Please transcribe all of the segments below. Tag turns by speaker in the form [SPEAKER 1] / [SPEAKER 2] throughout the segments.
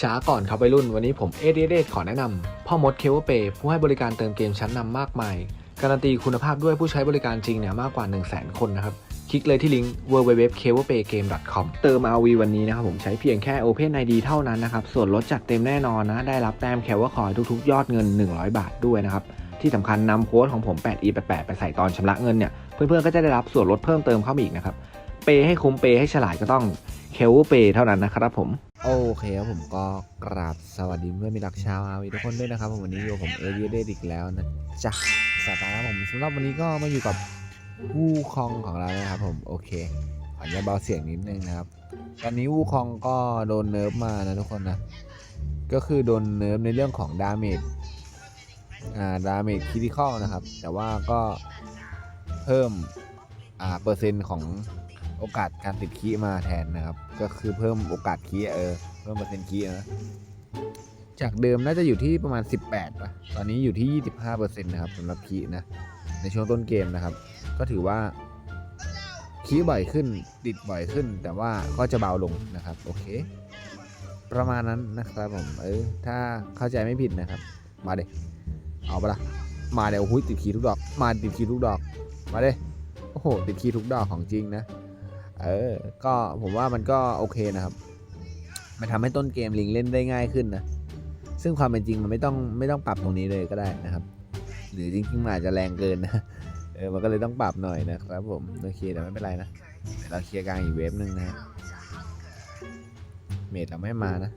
[SPEAKER 1] ช้าก่อนครับวัยรุ่นวันนี้ผมเอเดเดขอแนะนำพ่อมดเคเวเปผู้ให้บริการเติมเกมชั้นนำมากมาย การันตีคุณภาพด้วยผู้ใช้บริการจริงเนี่ยมากกว่า 1 0 0 0 0แคนนะครับ คลิกเลยที่ลิงก์ www.kewapaygame.com เติม RV วันนี้นะครับผมใช้เพียงแค่ Open ID เท่านั้นนะครับ ส่วนลดจัดเต็มแน่นอนนะ ได้รับแต้มแคว่าคอยทุกๆ ยอดเงิน 100 บาทด้วยนะครับ ที่สำคัญนำโค้ดของผม 8e88 ไปใส่ตอนชำระเงินเนี่ยเพื่อนๆก็จะได้รับส่วนลดเพิ่มเติมเข้ามาอีกนะครับเปย์ให้คุ้มเปให้ฉลาดก็ต้อง เคลเปย์เท่านั้นนะครับผม โอเคครับผมก็กราบสวัสดีเพื่อนมีรักชาวอาวีทุกคนด้วยนะครับผมวันนี้อยู่ผมเอเดียเดอีกแล้วนะจ๊ะสตาร์ครับผมสำหรับวันนี้ก็มาอยู่กับวูคองของเรานะครับผมโอเคขออนุญาตเบาเสียงนิดนึงนะครับ ตอนนี้วูคองก็โดนเนิร์ฟมานะทุกคนนะก็คือโดนเนิร์ฟในเรื่องของดาเมจอ่าดาเมจคิติคอลนะครับ แต่ว่าก็เพิ่มอ่าเปอร์เซ็นต์ของ โอกาสการติดคีมาแทนนะครับ ก็คือเพิ่มโอกาสคีเออเพิ่มเปอร์เซ็นต์คีนะจากเดิมน่าจะอยู่ที่ประมาณ 18ป่ะตอนนี้อยู่ที่ 25%นะครับสำหรับคีนะ ในช่วงต้นเกมนะครับ ก็ถือว่าคีบ่อยขึ้นติดบ่อยขึ้น แต่ว่าก็จะเบาลงนะครับ โอเค ประมาณนั้นนะครับผม เออ ถ้าเข้าใจไม่ผิดนะครับ มาเด็เอาปะล่ะมาเดี๋ยวหุ้ยติดคีทุกดอก มาติดคีทุกดอก มาเด้โอ้โห ติดคีทุกดอกของจริงนะ เออ ก็ผมว่ามันก็โอเคนะครับ มันทำให้ต้นเกมลิงเล่นได้ง่ายขึ้นนะ ซึ่งความเป็นจริงมันไม่ต้องไม่ต้องปรับตรงนี้เลยก็ได้นะครับ หรือจริงๆมันอาจจะแรงเกินนะ เออ มันก็เลยต้องปรับหน่อยนะครับ ผม โอเคแต่ไม่เป็นไรนะเดี๋ยวเราเคลียร์กลางอีกเวฟหนึ่งนะฮะเมดเราไม่มานะ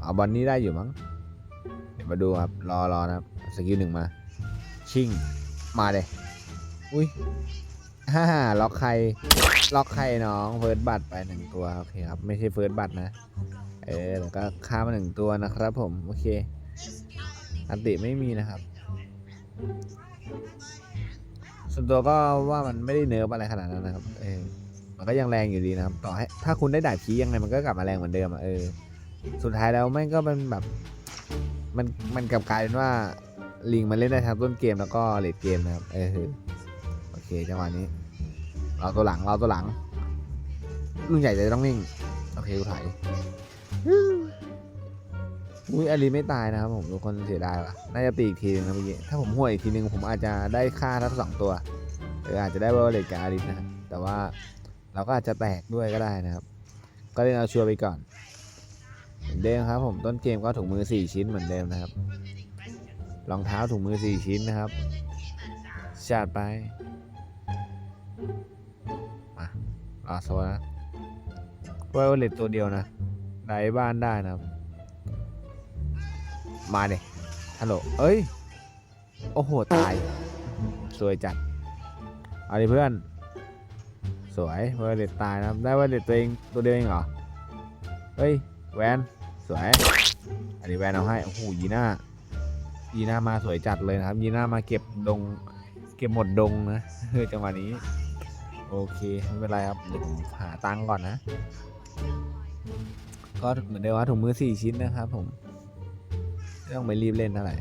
[SPEAKER 1] เอาบอลนี้ได้อยู่มั้ง เดี๋ยวมาดูครับ รอรอนะครับ สกิลหนึ่งมา ชิง มาเลย อุ้ย ฮ่าล็อกใคร ล็อกใครน้อง เฟิร์สบัตไปหนึ่งตัว โอเคครับ ไม่ใช่เฟิร์สบัตนะ เออ แล้วก็ฆ่ามาหนึ่งตัวนะครับผม โอเค อันติไม่มีนะครับ ส่วนตัวก็ว่ามันไม่ได้เนิร์ฟอะไรขนาดนั้นนะครับ เออ มันก็ยังแรงอยู่ดีนะครับ ต่อให้ ถ้าคุณได้ดาบพียังไงมันก็กลับมาแรงเหมือนเดิมอะ เออ สุดท้ายแล้วแม่งก็เป็นแบบ มัน มันกลับกลายเป็นว่าลิงมันเล่นได้ทั้งต้นเกมแล้วก็เลดเกมนะครับ เออ เคจังหวะนี้ เราตัวหลังเราตัวหลังรุ่นใหญ่จะต้องนิ่ง โอเคกูถ่ายอุ้ยอารีไม่ตายนะครับผมทุกคนเสียดายว่ะน่าจะตีอีกทีนึงนะเมื่อกี้ถ้าผมห่วยอีกทีนึงผมอาจจะได้ค่าทั้งสองตัวหรืออาจจะได้เบอร์เลตกับอารีนะแต่ว่าเราก็อาจจะแตกด้วยก็ได้นะครับ ก็เล่นเอาชัวร์ไปก่อนเหมือนเดิมครับผมต้นเกมก็ถุงมือ 4 ชิ้นเหมือนเดิมนะครับรองเท้าถุงมือ 4 ชิ้นนะครับชาดไป มาลาโซนะไวโอเลตตัวเดียวนะได้บ้านได้นะครับ มาเดยฮัลโหล เอ้ย โอ้โห ตาย สวยจัด เอาดิเพื่อน สวยไวโอเลตตายนะครับ ได้ไวโอเลตตัวเองตัวเดียวเองเหรอ เฮ้ย แวน สวยอันนี้แวนเอาให้ โอ้โห ยีน่า ยีน่ามาสวยจัดเลยนะครับ ยีน่ามาเก็บดง เก็บหมดดงนะจังหวะนี้ โอเคไม่เป็นไรครับเดี๋ยวผมหาตังค์ก่อนนะ ก็เหมือนเดิมว่าถุงมือสี่ชิ้นนะครับผมไม่ต้องไปรีบเล่นเท่าไหร่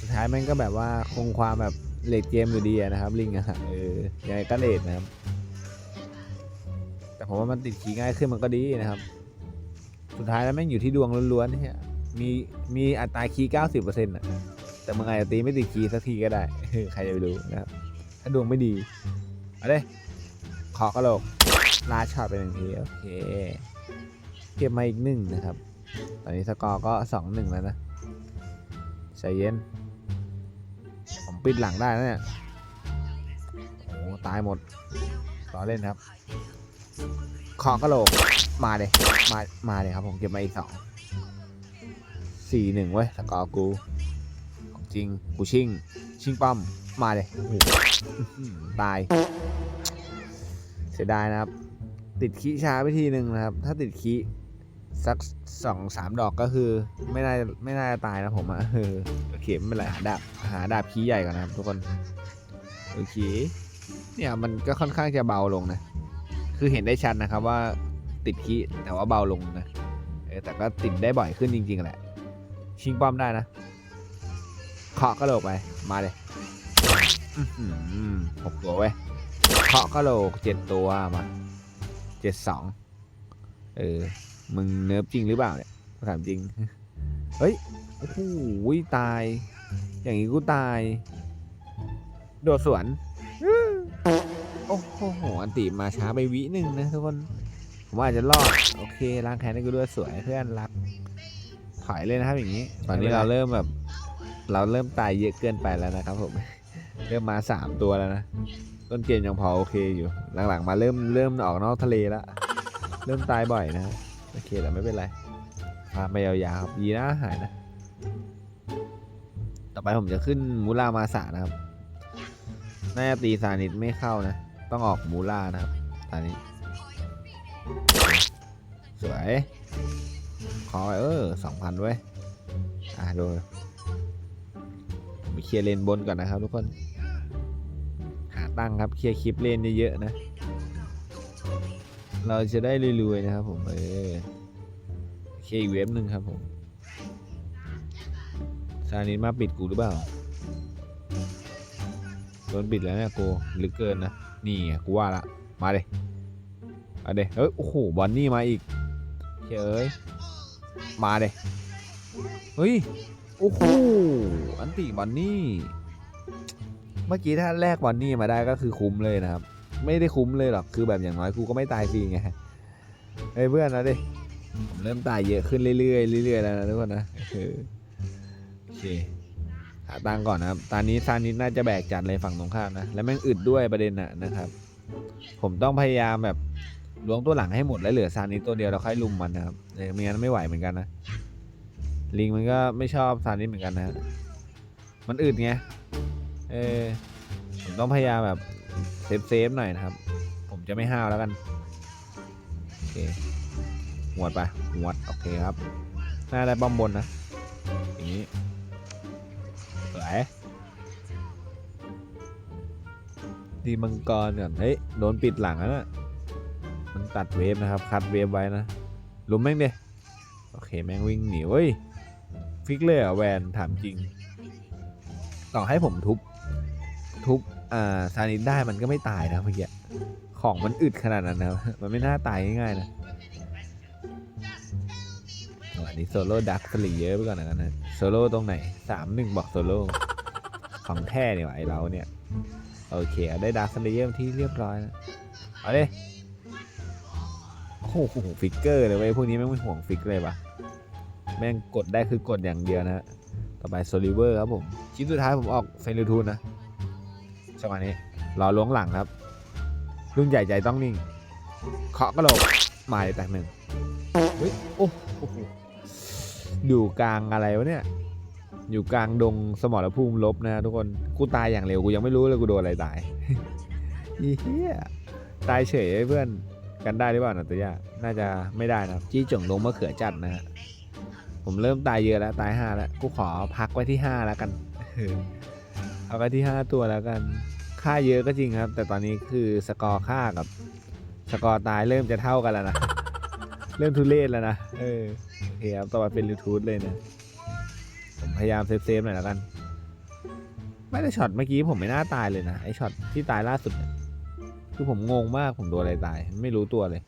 [SPEAKER 1] สุดท้ายมันก็แบบว่าคงความแบบเลดเกมอยู่ดีอะนะครับ ลิงอะเออยังไงก็เลดนะครับ แต่ผมว่ามันติดขีง่ายขึ้นมันก็ดีนะครับ สุดท้ายแล้วแม่งอยู่ที่ดวงล้วนๆเนี่ยมีมีอัตราคีย์เก้าสิบเปอร์เซ็นต์อะแต่มึงอาจจะตีไม่ติดคีย์สักทีก็ได้ ใครจะไปรู้นะครับ ถ้าดวงไม่ดี เอาเลยขอกระโหลกลาช็อตไปหนึ่งทีโอเค เก็บมาอีกหนึ่งนะครับ ตอนนี้สกอร์ก็สองหนึ่งแล้วนะใจเย็น ผมปิดหลังได้นะเนี่ยโอ้ตายหมดรอเล่นครับ ขอกระโหลกมาเลยมามาเลยครับ ผมเก็บมาอีกสองสี่หนึ่งเว้ยสกอร์กู ของจริงกูชิง ชิงป้อม มาเลยตาย เสียดายนะครับ ติดคีช้าไปทีหนึ่งนะครับ ถ้าติดคีสักสองสามดอกก็คือ ไม่น่าไม่น่าจะตายนะผมอะเออโอเคไม่เป็นไรหาดาบหาดาบคีใหญ่ก่อนนะครับ ทุกคนโอเคเนี่ยมันก็ค่อนข้างจะเบาลงนะ คือเห็นได้ชัดนะครับว่าติดคีแต่ว่าเบาลงนะเออแต่ก็ติดได้บ่อยขึ้นจริง ๆ แหละ ชิงป้อมได้นะเคาะกระโหลกไปมาเลย หกตัวเว้ยเคาะกะโหลกเจ็ดตัวมาเจ็ดสองเออ มึงเนิร์ฟจริงหรือเปล่าเนี่ยถามจริง เฮ้ย โอ้โหตาย อย่างนี้กูตาย โดดสวน โอ้โห อันติมาช้าไปวิหนึ่งนะทุกคน ผมว่าจจะรอด โอเค ล้างแค้นให้กูด้วยสวยเพื่อนรัก ถอยเลยนะครับอย่างนี้ ตอนนี้เราเริ่มแบบ เราเริ่มตายเยอะเกินไปแล้วนะครับผม เริ่มมาสามตัวแล้วนะ ต้นเกมยังพอโอเคอยู่ หลังๆ มาเริ่มเริ่มออกนอกทะเลแล้ว เริ่มตายบ่อยนะ โอเคแต่ไม่เป็นไร พาไปยาวๆครับยีน่าหายนะ ต่อไปผมจะขึ้นมูรามาสะนะครับ น่าจะตีซานิดไม่เข้านะ ต้องออกมูรานะครับตอนนี้ สวย ขอเออสองพันเว้ อะดูผมไปเคลียร์เลนบนก่อนนะครับทุกคน ตั้งครับเคลียร์คลิปเล่นเยอะๆนะ เราจะได้รวยๆนะครับผมเออเคลียร์อีกเว็บหนึ่งครับผมซานินมาปิดกูหรือเปล่าโดนปิดแล้วเนี่ยกูลึกเกินนะ นี่ไงกูว่าละ มาเลยมาเดเฮ้ยโอ้โหบอนนี่มาอีกเฮ้ยมาเลยเฮ้ย โอ้โห อันติบอนนี่ เมื่อกี้ถ้าแลกบอนนี่มาได้ก็คือคุ้มเลยนะครับ ไม่ได้คุ้มเลยหรอกคือแบบอย่างน้อยกูก็ไม่ตายฟรีไงเฮ้เพื่อนนะดิผมเริ่มตายเยอะขึ้นเรื่อยๆเรื่อยๆแล้วนะทุกคนนะโอเคหาตังก่อนนะครับ ตอนนี้ซานิดน่าจะแบกจัดเลยฝั่งตรงข้ามนะ แล้วแม่งอึดด้วยประเด็นน่ะนะครับ ผมต้องพยายามแบบล้วงตัวหลังให้หมดแล้วเหลือซานิดตัวเดียวเราค่อยลุมมันนะครับเออไม่งั้นไม่ไหวเหมือนกันนะ ลิงมันก็ไม่ชอบซานิดเหมือนกันนะ มันอึดไง ออผมต้องพยายามแบบเซฟเซฟหน่อยนะครับ ผมจะไม่ห้าวแล้วกัน โอเคหวดไปหวด โอเคครับ น่าได้ป้อมบนนะ อย่างนี้สวยดีมังกรก่อนเฮ้ย โดนปิดหลังแล้วนะมันตัดเวฟนะครับ คัดเวฟไว้นะลุมแม่งเดโอเค แม่งวิ่งหนีเว้ย ฟิกเลยเหรอแวนถามจริง ต่อให้ผมทุบ ทุบอ่าซานิดได้มันก็ไม่ตายนะเมื่อกี้ของมันอึดขนาดนั้นนะมันไม่น่าตายง่ายๆนะอันนี้โซโล่ดักสลีเยอะไปก่อนนะกันนะโซโล่ตรงไหนสามหนึ่งบอกโซโล่ของแท้เนี่ยว่ะไอเราเนี่ย โอเคได้ดักสลีเยอร์ที่เรียบร้อยแล้วเอาเลยโอ้โหฟิกเกอร์เลยเว้ยพวกนี้แม่ไม่ห่วงฟิกเลยปะแม่งกดได้คือกดอย่างเดียวนะฮะต่อไปโซลิเวอร์ครับผมชิ้นสุดท้ายผมออกเฟนรูทูนนะ จังหวะนี้รอล้วงหลังครับรุ่นใหญ่ใจต้องนิ่งเคาะกระโหลกมายแตกหนึ่งเฮ้ยโอ้โหอยู่กลางอะไรวะเนี่ย อยู่กลางดงสมรภูมิลบนะทุกคนกูตายอย่างเร็วกูยังไม่รู้เลยกูโดนอะไรตายอีเหี้ยตายเฉยเพื่อนกันได้หรือเปล่านะตัวยาน่าจะไม่ได้นะครับจี้จ่งลงมะเขือจัดนะฮะผมเริ่มตายเยอะแล้วตายห้าแล้วกูขอพักไว้ที่ห้าแล้วกัน เอาไว้ที่ห้าตัวแล้วกันค่าเยอะก็จริงครับ แต่ตอนนี้คือสกอร์ค่ากับ สกอร์ตายเริ่มจะเท่ากันแล้วนะ เริ่มทุเรศแล้วนะ เออโอเคครับต่อไปเป็นรูทูธเลยนะผมพยายามเซฟๆหน่อยแล้วกัน ไม่ได้ช็อตเมื่อกี้ผมไม่น่าตายเลยนะ ไอช็อตที่ตายล่าสุด คือผมงงมากผมโดนอะไรตาย ไม่รู้ตัวเลย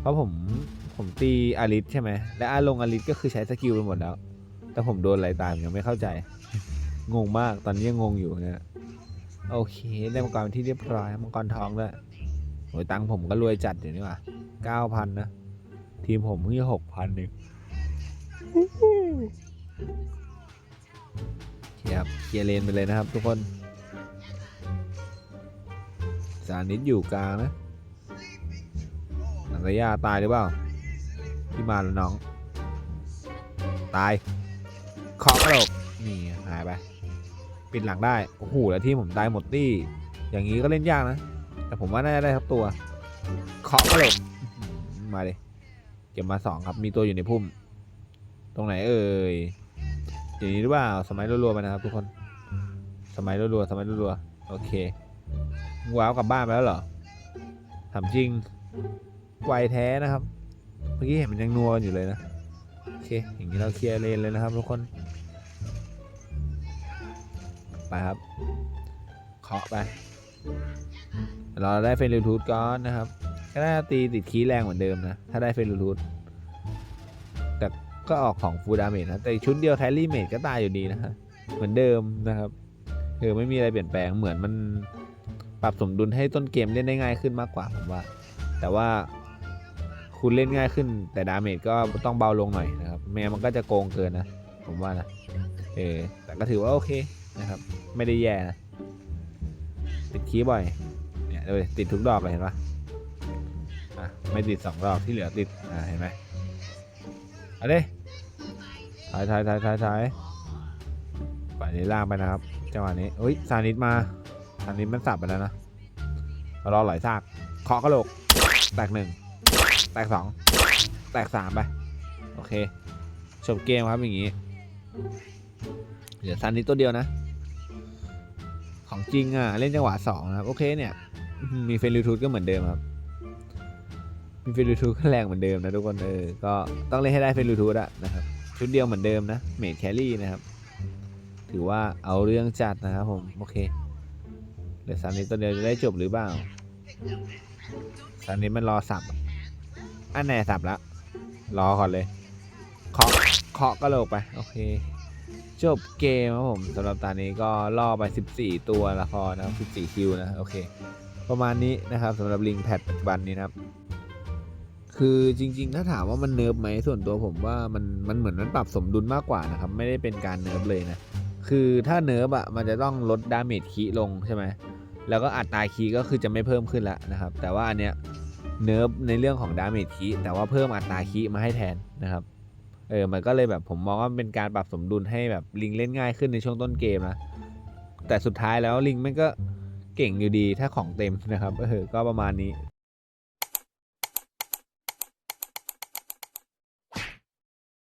[SPEAKER 1] เพราะผมผมตีอาริสใช่ไหม และอาลงอาริสก็คือใช้สกิลไปหมดแล้ว แต่ผมโดนอะไรตายผมยังไม่เข้าใจ งงมากตอนนี้ยังงงอยู่นะโอเคได้มังกรที่เรียบร้อยมังกรทองด้วยโอ้ยตังค์ผมก็รวยจัดอยู่นี่ว่าเก้าพันนะ ทีมผมเพิ่งหกพันเองเคลียร์ครับเคลียร์เลนไปเลยนะครับทุกคนสานิดอยู่กลางนะนันระยะตายหรือเปล่าที่มาแล้วน้อง ตายเคาะกระโหลกนี่หายไป ปิดหลังได้ โอ้โห แล้วที่ผมตายหมดตี้ อย่างนี้ก็เล่นยากนะ แต่ผมว่าน่าจะได้ครับตัวเคาะกระโหลกมาเลยเก็บมาสองครับ มีตัวอยู่ในพุ่ม ตรงไหนเอ่ย อย่างนี้หรือเปล่า สมัยรัวๆไปนะครับทุกคน สมัยรัวๆ สมัยรัวๆ โอเคว้าวกลับบ้านไปแล้วเหรอถามจริง ไวแท้นะครับ เมื่อกี้เห็นมันยังนัวกันอยู่เลยนะ โอเค อย่างนี้เราเคลียร์เลนเลยนะครับทุกคน ไปครับ เคาะไปเราได้เฟรนลูทูธก้อนนะครับ ก็น่าจะตีติดคีย์แรงเหมือนเดิมนะ ถ้าได้เฟรนลูทูธก็ออกของฟูดาเมจนะ แต่อีกชุดเดียวแทรี่เมจก็ตายอยู่ดีนะฮะ เหมือนเดิมนะครับเออไม่มีอะไรเปลี่ยนแปลง เหมือนมันปรับสมดุลให้ต้นเกมเล่นได้ง่ายขึ้นมากกว่าผมว่า แต่ว่าคุณเล่นง่ายขึ้น แต่ดาเมจก็ต้องเบาลงหน่อยนะครับ แม้มันก็จะโกงเกินนะ ผมว่านะ เออ แต่ก็ถือว่าโอเค นะครับ ไม่ได้แย่นะติดคีย์บ่อยเนี่ยดูติดทุกดอกเลยเห็นปะอะไม่ติดสองดอกที่เหลือติดอ่าเห็นไหมเอาดิถ่ายถ่ายถ่ายถ่ายถ่ายไปในล่างไปนะครับจังหวะนี้เฮ้ยซานิดมาซานิดมันสับไปแล้วนะรอไหลซากเคาะกระโหลกแตกหนึ่งแตกสองแตกสามไปโอเคจบเกมครับอย่างงี้ เหลือซานิดตัวเดียวนะ ของจริงอะ เล่นจังหวะสองนะครับ โอเคเนี่ย มีเฟนลิทูดก็เหมือนเดิมครับ มีเฟนลิทูดก็แรงเหมือนเดิมนะทุกคนเออ ก็ต้องเล่นให้ได้เฟนลิทูดอะนะครับชุดเดียวเหมือนเดิมนะเมดแครี่นะครับ ถือว่าเอาเรื่องจัดนะครับผม โอเคเดี๋ยวซานิดตัวเดียวจะได้จบหรือเปล่าซานิดมันรอสับ อันแน่สับแล้วรอก่อนเลยเคาะเคาะก็โลกไป โอเค จบเกมครับผมสำหรับตอนนี้ก็ล่อไป 14 ตัวละครนะครับ 14 คิวนะ โอเค ประมาณนี้นะครับสำหรับลิงแพดปัจจุบันนี้นะครับ คือจริงๆ ถ้าถามว่ามันเนิร์ฟไหมส่วนตัวผมว่ามันมันเหมือนมันปรับสมดุลมากกว่านะครับ ไม่ได้เป็นการเนิร์ฟเลยนะ คือถ้าเนิร์ฟอะมันจะต้องลดดาเมจคีลงใช่ไหมแล้วก็อัตราคีก็คือจะไม่เพิ่มขึ้นแล้วนะครับ แต่ว่าอันเนี้ยเนิร์ฟในเรื่องของดาเมจคีแต่ว่าเพิ่มอัตราคีมาให้แทนนะครับ เออมันก็เลยแบบผมมองว่าเป็นการปรับสมดุลให้แบบลิงเล่นง่ายขึ้นในช่วงต้นเกมนะแต่สุดท้ายแล้วลิงมันก็เก่งอยู่ดีถ้าของเต็มนะครับเออก็ประมาณนี้